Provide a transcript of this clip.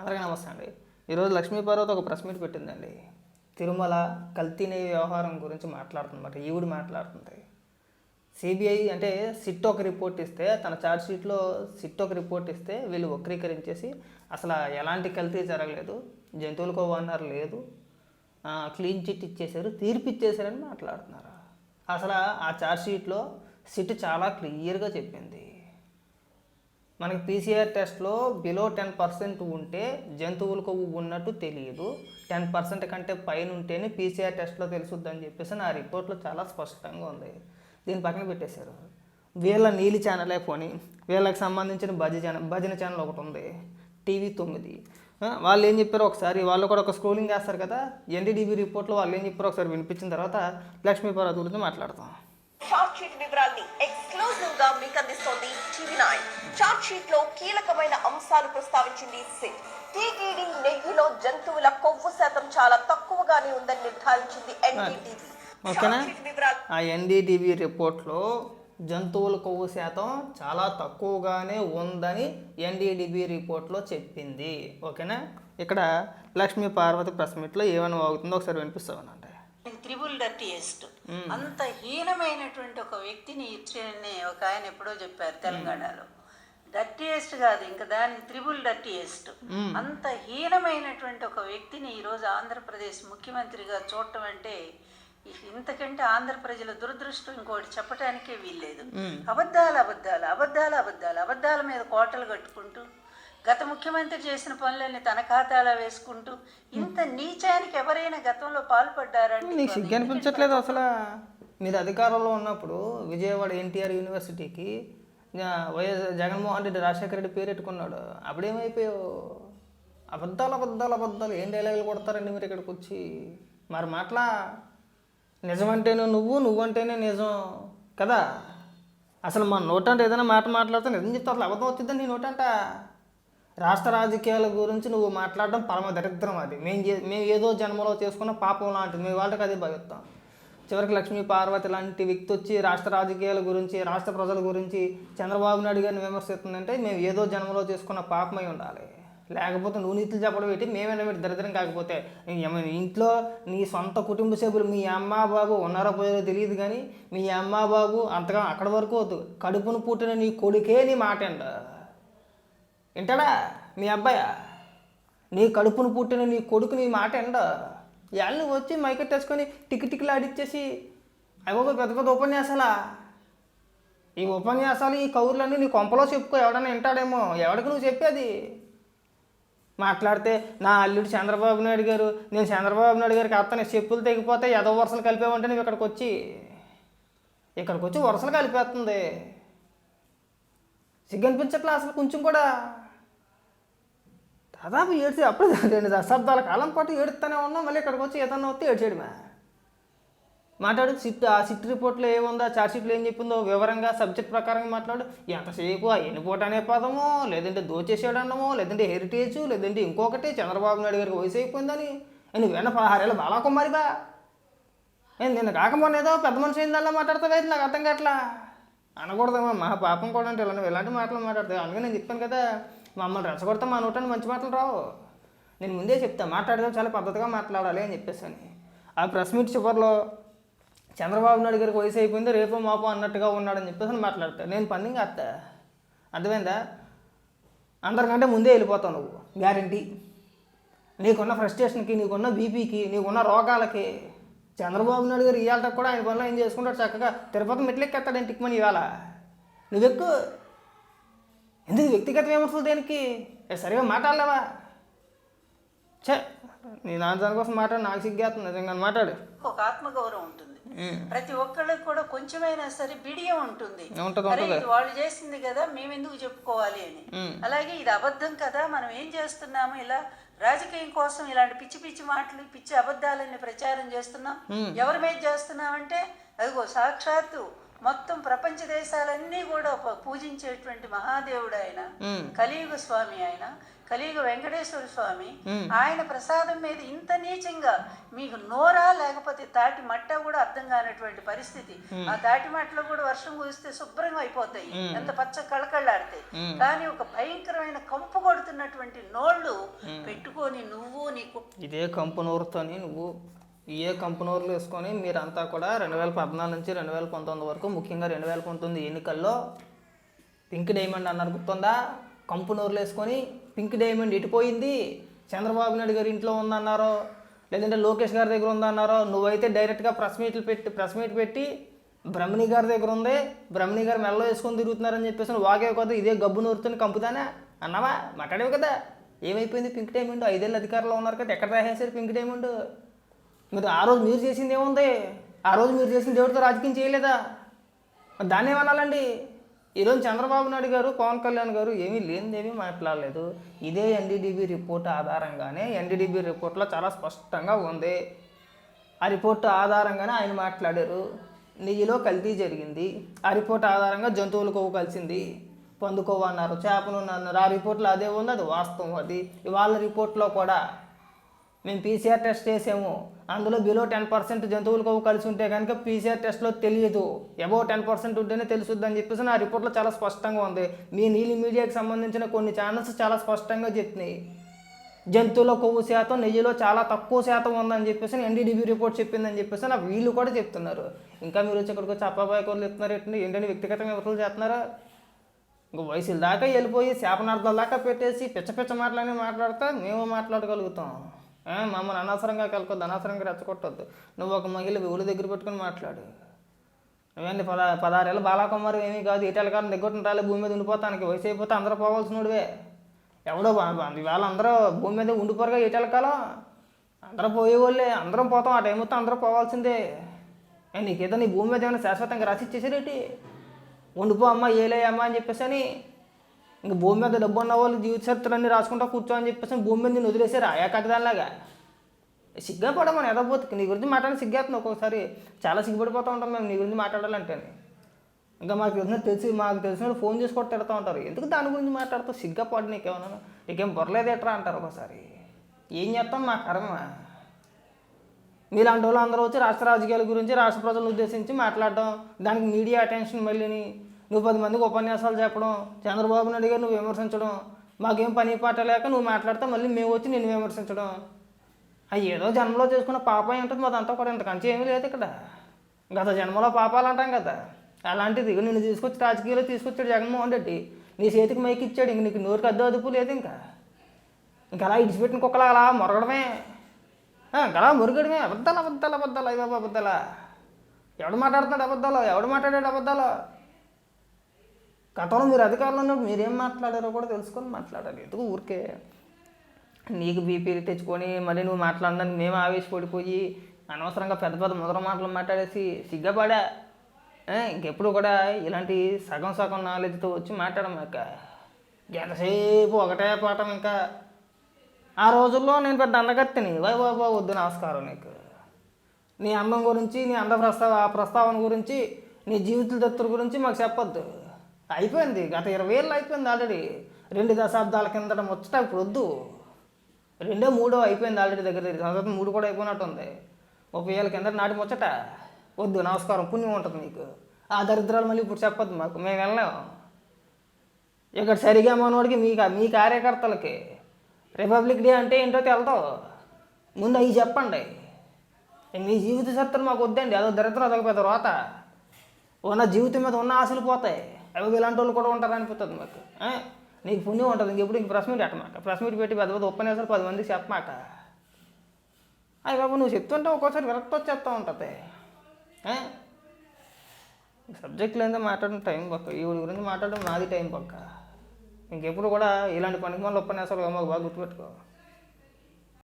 అందరికీ నమస్తే అండి. ఈరోజు లక్ష్మీ పార్వతి ఒక ప్రెస్ మీట్ పెట్టిందండి. తిరుమల కల్తీనే వ్యవహారం గురించి మాట్లాడుతుందన్నమాట ఈవిడ మాట్లాడుతుంది. సిబిఐ అంటే సిట్ ఒక రిపోర్ట్ ఇస్తే తన ఛార్జ్ షీట్లో సిట్ ఒక రిపోర్ట్ ఇస్తే వీళ్ళు వక్రీకరించేసి అసలు ఎలాంటి కల్తీ జరగలేదు జంతువుల కొవ్వు అన్నారు లేదు క్లీన్ చిట్ ఇచ్చేశారు తీర్పు ఇచ్చేశారని మాట్లాడుతున్నారు? అసలు ఆ ఛార్జ్ షీట్లో సిట్ చాలా క్లియర్గా చెప్పింది. మనకి పీసీఆర్ టెస్ట్లో బిలో టెన్ పర్సెంట్ ఉంటే జంతువుల కొవ్వు ఉన్నట్టు తెలియదు. టెన్ పర్సెంట్ కంటే పైన ఉంటేనే పీసీఆర్ టెస్ట్లో తెలుసుద్దని చెప్పేసి నా రిపోర్ట్లో చాలా స్పష్టంగా ఉంది. దీని పక్కన పెట్టేశారు. వీళ్ళ నీలి ఛానలే పోని వీళ్ళకి సంబంధించిన భజ ఛానల్ భజన ఛానల్ ఒకటి ఉంది. టీవీ తొమ్మిది. వాళ్ళు ఏం చెప్పారు ఒకసారి వాళ్ళు కూడా ఒక స్క్రోలింగ్ చేస్తారు కదా ఎన్డీటీవీ రిపోర్ట్లో వాళ్ళు ఏం చెప్పారో ఒకసారి వినిపించిన తర్వాత లక్ష్మీపార్వతి గురించి మాట్లాడతాం. చార్ట్ షీట్ వివరాల్ని ఎక్స్క్లూజివ్గా మీకు అందిస్తోంది టీవీ నైన్. చార్ట్ షీట్లో కీలకమైన అంశాలు ప్రస్తావించింది సిట్. టీటీడీ నెయ్యిలో జంతువుల కొవ్వు శాతం చాలా తక్కువగానే ఉందని నిర్ధారించింది ఎన్డీటీవీ. ఓకేనా? ఆ ఎన్డీటీవీ రిపోర్ట్లో జంతువుల కొవ్వు శాతం చాలా తక్కువగానే ఉందని ఎన్డీడీబీ రిపోర్ట్లో చెప్పింది. ఓకేనా? ఇక్కడ లక్ష్మీ పార్వతి ప్రెస్ మీట్లో ఏమైనా అవుతుందో ఒకసారి వినిపిస్తామనంటే త్రిబుల్ డర్టీయెస్ట్ అంత హీనమైనటువంటి ఒక వ్యక్తిని ఇచ్చిన ఒక ఆయన ఎప్పుడో చెప్పారు తెలంగాణలో. డర్టీయెస్ట్ కాదు ఇంకా దాని త్రిబుల్ డర్టీయెస్ట్ అంత హీనమైనటువంటి ఒక వ్యక్తిని ఈరోజు ఆంధ్రప్రదేశ్ ముఖ్యమంత్రిగా చూడటం అంటే ఇంతకంటే ఆంధ్ర ప్రజల దురదృష్టం ఇంకోటి చెప్పడానికే వీల్లేదు. అబద్ధాలు అబద్ధాలు అబద్ధాలు అబద్ధాలు అబద్ధాల మీద కోటలు కట్టుకుంటూ గత ముఖ్యమంత్రి చేసిన పనులన్నీ తన ఖాతాలో వేసుకుంటూ ఇంత నీచానికి ఎవరైనా గతంలో పాల్పడ్డారంటే నీకు సిగ్గు అనిపించట్లేదు అసలు. మీరు అధికారంలో ఉన్నప్పుడు విజయవాడ ఎన్టీఆర్ యూనివర్సిటీకి వైఎస్ జగన్మోహన్ రెడ్డి రాజశేఖర రెడ్డి పేరు పెట్టుకున్నాడు అప్పుడేమైపోయావు? అబద్ధాలు అబద్ధాలు అబద్ధాలు. ఏం డైలాగులు కొడతారండి మీరు ఇక్కడికి వచ్చి? మరి మాటలా? నిజమంటేనే నువ్వు నువ్వంటేనే నిజం కదా? అసలు మన నోటంటే ఏదైనా మాట మాట్లాడితే నిజం చెప్తే అసలు అబద్ధం వచ్చిందని నీ నోటంట? రాష్ట్ర రాజకీయాల గురించి నువ్వు మాట్లాడడం పరమ దరిద్రం అది. మేము మేము ఏదో జన్మలో చేసుకున్న పాపం లాంటిది. మేము వాళ్ళకి అదే భావిస్తాం చివరికి లక్ష్మీ పార్వతి లాంటి వ్యక్తి వచ్చి రాష్ట్ర రాజకీయాల గురించి రాష్ట్ర ప్రజల గురించి చంద్రబాబు నాయుడు గారిని విమర్శిస్తుందంటే మేము ఏదో జన్మలో చేసుకున్న పాపమై ఉండాలి. లేకపోతే నువ్వు నీతులు చెప్పడం ఏంటి? మేమైనా పెట్టి దరిద్రం కాకపోతే. ఇంట్లో నీ సొంత కుటుంబ సభ్యులు మీ అమ్మ బాబు ఉన్నారో పోయారో తెలియదు కానీ మీ అమ్మ బాబు అంతగా అక్కడ వరకు వద్దు. కడుపును పుట్టిన నీ కొడుకే నీ మాట అండి వింటాడా? మీ అబ్బాయా నీ కడుపును పుట్టిన నీ కొడుకు నీ మాట ఎండ వాళ్ళు వచ్చి మైకెట్టేసుకొని టికి టికిలు ఆడిచ్చేసి అవి పెద్ద పెద్ద ఉపన్యాసాలా? ఈ ఉపన్యాసాలు ఈ కౌరులన్నీ నీ కొంపలో చెప్పుకో ఎవడన్నా వింటాడేమో. ఎవడికి నువ్వు చెప్పేది? మాట్లాడితే నా అల్లుడు చంద్రబాబు నాయుడు గారు నేను చంద్రబాబు నాయుడు గారికి అత్తని చెప్పులు తెగిపోతే ఎదో వరుసలు కలిపేవంటే నువ్వు ఇక్కడికి వచ్చి ఇక్కడికి వచ్చి వరుసలు కలిపేస్తుంది. సిగ్గు అనిపించట్లే అసలు కొంచెం కూడా. దాదాపు ఏడ్చి అప్పుడు రెండు దశాబ్దాల కాలం పాటు ఏడుస్తూనే ఉన్నాం మళ్ళీ ఇక్కడికి వచ్చి ఏదన్నా వస్తే ఏడ్చేయడమే మాట్లాడు సిట్ ఆ సిట్ రిపోర్ట్లో ఏముందో చార్జ్ షీట్లో ఏం చెప్పిందో వివరంగా సబ్జెక్ట్ ప్రకారంగా మాట్లాడు. ఎంతసేపు ఆ ఎన్నిపోట అనే పదమో లేదంటే దోచేసాడు అన్నమో లేదంటే హెరిటేజ్ లేదంటే ఇంకొకటి చంద్రబాబు నాయుడు గారికి వయసు అయిపోయిందని. నువ్వేనా పదహారేళ్ళ బాలాకుమారిగా ఏం నిన్న కాకపోతే ఏదో పెద్ద మనిషి అయిందల్లా మాట్లాడతావు నాకు అర్థం కావట్లా? అనకూడదమ్మా మా పాపం కూడా అంటే ఇలా ఇలాంటి మాటలు మాట్లాడతాయి అందుకే నేను చెప్పాను కదా మమ్మల్ని రెచ్చగొడితే మా నోటాన్ని మంచి మాటలు రావు. నేను ముందే చెప్తాను మాట్లాడదాం చాలా పద్ధతిగా మాట్లాడాలి అని చెప్పేసి అని. ఆ ప్రెస్ మీట్ చివరిలో చంద్రబాబు నాయుడు గారికి వయసు అయిపోయింది రేపు మాపో అన్నట్టుగా ఉన్నాడని చెప్పేసి అని మాట్లాడతా. నేను పని అత్త. అర్థమైందా? అందరికంటే ముందే వెళ్ళిపోతావు నువ్వు గ్యారంటీ. నీకున్న ఫ్రస్ట్రేషన్కి నీకున్న బీపీకి నీకున్న రోగాలకి చంద్రబాబు నాయుడు గారు ఇవాళ కూడా ఆయన పనులు ఆయన చేసుకుంటాడు చక్కగా. తిరుపతి మెట్లెక్కెత్తాడు టిక్మని ఇవాళ? నువ్వెక్కు? ఎందుకు వ్యక్తిగత విమర్శలు దేనికి? ఏ, సరిగా మాట్లాడలేవా? చే నీ నాన్న దానికోసం మాట్లాడు నాకు సిగ్గేస్తుంది నిజంగా మాట్లాడు. ఒక ఆత్మగౌరవం ఉంటుంది. ప్రతి ఒక్కళ్ళకి కూడా కొంచెమైనా సరే బిడియం ఉంటుంది. వాళ్ళు చేసింది కదా మేము ఎందుకు చెప్పుకోవాలి అని. అలాగే ఇది అబద్ధం కదా మనం ఏం చేస్తున్నాము ఇలా రాజకీయం కోసం ఇలాంటి పిచ్చి పిచ్చి మాటలు పిచ్చి అబద్ధాలన్నీ ప్రచారం చేస్తున్నాం. ఎవరి మీద చేస్తున్నామంటే అదిగో సాక్షాత్తు మొత్తం ప్రపంచ దేశాలన్నీ కూడా పూజించేటువంటి మహాదేవుడు ఆయన. కలియుగ స్వామి ఆయన కలియుగ వెంకటేశ్వర స్వామి. ఆయన ప్రసాదం మీద ఇంత నీచంగా మీకు నోరా లేకపోతే తాటి మట్ట కూడా అర్థం కానటువంటి పరిస్థితి. ఆ తాటి మట్టలో కూడా వర్షం కురిస్తే శుభ్రంగా అయిపోతాయి. ఎంత పచ్చ కళకళ్ళాడతాయి కానీ ఒక భయంకరమైన కంపు కొడుతున్నటువంటి నోళ్ళు పెట్టుకొని నువ్వు నీకు ఇదే కంపెనూరుతోని నువ్వు ఏ కంపెనీలు వేసుకొని మీరంతా కూడా రెండు వేల పద్నాలుగు నుంచి రెండు వేల పంతొమ్మిది వరకు ముఖ్యంగా రెండు వేల పంతొమ్మిది ఎన్నికల్లో పింక్ డైమండ్ అన్నారు. గుర్తుందా? కంపెనీలు వేసుకొని పింక్ డైమండ్ ఇటుపోయింది చంద్రబాబు నాయుడు గారి ఇంట్లో ఉందన్నారో లేదంటే లోకేష్ గారి దగ్గర ఉందన్నారో నువ్వైతే డైరెక్ట్గా ప్రెస్ మీట్లు పెట్టి ప్రెస్ మీట్ పెట్టి బ్రహ్మణి గారి దగ్గర ఉంది బ్రహ్మణి గారు మెల్ల వేసుకొని తిరుగుతున్నారని చెప్పేసి వాగే కదా ఇదే గబ్బు నూరుతుని కంపుతానా? అన్నావా? మాట్లాడేవి కదా. ఏమైపోయింది? పింక్ డైమండ్ ఐదేళ్ళు అధికారంలో ఉన్నారు కదా ఎక్కడ రాసేసారు పింక్ డైమండ్? మీరు ఆ రోజు మీరు చేసింది ఏముంది? ఆ రోజు మీరు చేసిన దేవుడితో రాజకీయం చేయలేదా? మరి దాన్ని ఏమనాలండి ఈరోజు చంద్రబాబు నాయుడు గారు పవన్ కళ్యాణ్ గారు ఏమీ లేనిదేమీ మాట్లాడలేదు. ఇదే ఎన్డీడీబీ రిపోర్ట్ ఆధారంగానే ఎన్డీడీబీ రిపోర్ట్లో చాలా స్పష్టంగా ఉంది. ఆ రిపోర్ట్ ఆధారంగానే ఆయన మాట్లాడారు. నెయ్యిలో కల్తీ జరిగింది. ఆ రిపోర్ట్ ఆధారంగా జంతువులు కొవ్వు కలిసింది. పందుకోవన్నారు చేపలు అన్నారు. ఆ రిపోర్ట్లో అదే ఉంది అది వాస్తవం అది. వాళ్ళ రిపోర్ట్లో కూడా మేము పీసీఆర్ టెస్ట్ చేసాము. అందులో బిలో టెన్ పర్సెంట్ జంతువులకు కొవ్వు కలిసి ఉంటే కనుక పీసీఆర్ టెస్ట్లో తెలియదు. ఎబో టెన్ పర్సెంట్ ఉంటేనే తెలుసుద్ది అని చెప్పేసి నా రిపోర్ట్లో చాలా స్పష్టంగా ఉంది. మీ నీలి మీడియాకి సంబంధించిన కొన్ని ఛానల్స్ చాలా స్పష్టంగా చెప్పినాయి. జంతువుల కొవ్వు శాతం నెయ్యిలో చాలా తక్కువ శాతం ఉందని చెప్పేసి ఎన్డీడీబీ రిపోర్ట్ చెప్పిందని చెప్పేసి నా వీళ్ళు కూడా చెప్తున్నారు. ఇంకా మీరు వచ్చి ఇక్కడికి వచ్చి అప్పాబాయి కోళ్ళు చెప్తున్నారు ఏంటంటే ఏంటని వ్యక్తిగతంగా వివరాలు చేస్తున్నారా? ఇంకా వయసుల దాకా వెళ్ళిపోయి శాపనార్థాల దాకా పెట్టేసి పిచ్చ పిచ్చ మాటలని మాట్లాడితే మేము మాట్లాడగలుగుతాం. మమ్మల్ని అనవసరంగా కలకొద్దు అనవసరంగా రెచ్చగొట్టొద్దు. నువ్వు ఒక మహిళ ఊళ్ళ దగ్గర పెట్టుకుని మాట్లాడు. నువ్వేంటి పద పదహారేళ్ళు బాలాకుమారి ఏమీ కాదు ఈటల కాలం దగ్గర రాలే భూమి మీద ఉండిపోతానికి వయసు అయిపోతే అందరూ పోవాల్సినోడివే. ఎవడో ఇవాళ అందరూ భూమి మీద ఉండిపోరుగా ఈటల కాలం. అందరూ పోయేవాళ్ళే అందరం పోతాం ఆ టైం మొత్తం అందరూ పోవాల్సిందే. నీకేదో నీ భూమి మీద ఏమైనా శాశ్వతంగా రాసి ఇచ్చేసారేటి? ఉండిపో అమ్మ ఏలే అమ్మ అని చెప్పేసి అని ఇంక భూమి మీద డబ్బు ఉన్న వాళ్ళు జీవిత చరిత్రలన్నీ రాసుకుంటా కూర్చో అని చెప్పేసి భూమి మీద నేను వదిలేసారు ఆయా కట్టదానిలాగా సిగ్గా మనం మన ఎదబోతుకి నీ గురించి మాట్లాడి సిగ్గేస్తుంది ఒక్కొక్కసారి. చాలా సిగ్గుపడిపోతూ ఉంటాం మేము నీ గురించి మాట్లాడాలంటే. ఇంకా మాకు తెలిసిన తెలిసి మాకు తెలిసిన వాళ్ళు ఫోన్ చేసి కూడా తిడతా ఉంటారు. ఎందుకు దాని గురించి మాట్లాడుతూ సిగ్గా నీకేమన్నా? నీకేం బొరలేదు ఎట్రా అంటారు ఒకసారి ఏం చేస్తాం మా కర్మ? మీలాంటి వాళ్ళు అందరూ వచ్చి రాష్ట్ర రాజకీయాల గురించి రాష్ట్ర ప్రజలను ఉద్దేశించి మాట్లాడడం దానికి మీడియా అటెన్షన్ మళ్ళీని నువ్వు పది మందికి ఉపన్యాసాలు చెప్పడం చంద్రబాబు నాయుడు గారు నువ్వు విమర్శించడం మాకేం పని పాట లేక నువ్వు మాట్లాడితే మళ్ళీ మేము వచ్చి నిన్ను విమర్శించడం. అవి ఏదో జన్మలో చేసుకున్న పాపం ఉంటుంది మాదంతా కూడా ఇంతకంచి ఏమీ లేదు ఇక్కడ. గత జన్మలో పాపాలు అంటాం కదా. అలాంటిది నిన్ను తీసుకొచ్చి రాజకీయాల్లో తీసుకొచ్చాడు జగన్మోహన్ రెడ్డి. నీ చేతికి మైకి ఇచ్చాడు ఇంక నీకు నోరుకి అద్దు అదుపు లేదు ఇంకా. ఇంకా అలా ఇడిచిపెట్టిన కుక్కలా అలా మొరగడమే. ఇంకా అలా మురుగడమే. అబద్ధాలు అబద్ధాలు అబద్ధాలు. అయ్యో అబద్ధాలా? ఎవడు మాట్లాడుతున్నాడు అబద్ధాలు? ఎవడు మాట్లాడాడు అబద్ధాలు? గతంలో మీరు అధికారంలో ఉన్నప్పుడు మీరేం మాట్లాడారో కూడా తెలుసుకొని మాట్లాడాలి. ఎందుకు ఊరికే నీకు బీపీ తెచ్చుకొని మళ్ళీ నువ్వు మాట్లాడడానికి మేము ఆవేశపడిపోయి అనవసరంగా పెద్ద పెద్ద మొదటి మాటలు మాట్లాడేసి సిగ్గపడా? ఇంకెప్పుడు కూడా ఇలాంటి సగం సగం నాలెడ్జ్తో వచ్చి మాట్లాడమాక ఎంతసేపు ఒకటే పాఠం ఇంకా? ఆ రోజుల్లో నేను పెద్ద అందగత్తిని. వై బాబా వద్దు నమస్కారం నీకు. నీ అందం గురించి నీ అంద ప్రస్తావ ఆ ప్రస్తావన గురించి నీ జీవిత దత్తుల గురించి మాకు చెప్పొద్దు. అయిపోయింది. గత ఇరవై ఏళ్ళు అయిపోయింది ఆల్రెడీ రెండు దశాబ్దాల కిందట ముచ్చట ఇప్పుడు వద్దు. రెండో మూడో అయిపోయింది ఆల్రెడీ దగ్గర దగ్గర. సంవత్సరం మూడు కూడా అయిపోయినట్టు ఉంది ముప్పై ఏళ్ళ కిందట నాటి ముచ్చట. వద్దు నమస్కారం పుణ్యం ఉంటుంది మీకు ఆ దరిద్రాలు మళ్ళీ ఇప్పుడు చెప్పొద్దు మాకు. మేము వెళ్ళాం ఇక్కడ సరిగా మనోడికి మీ మీ కార్యకర్తలకి రిపబ్లిక్ డే అంటే ఏంటో తెలుతావు ముందు అవి చెప్పండి. మీ జీవిత సత్తులు మాకు వద్దండి. అదో దరిద్రం అదొక పెద్ద రోత. ఉన్న జీవితం మీద ఉన్న ఆశలు పోతాయి. అవి ఇలాంటి వాళ్ళు కూడా ఉంటారు అనిపిస్తుంది మాకు. నీకు పుణ్యం ఉంటుంది ఇంకెప్పుడు ఇంక ప్రెస్ మీట్ పెట్టమాక. ప్రెస్ మీట్ పెట్టి పెద్ద పెద్ద ఉపన్యాసాలు పది మందికి చెప్పమాక. అయ్యి బాబు నువ్వు చెప్తుంటే ఒక్కోసారి విరక్తి వచ్చేస్తూ ఉంటుంది. ఆ? సబ్జెక్ట్ లేదా మాట్లాడడం టైం పక్క. ఈ గురించి మాట్లాడడం నాది టైం పక్క. ఇంకెప్పుడు కూడా ఇలాంటి పనికి మళ్ళీ ఉపన్యాసాలు మాకు బాగా గుర్తుపెట్టుకో.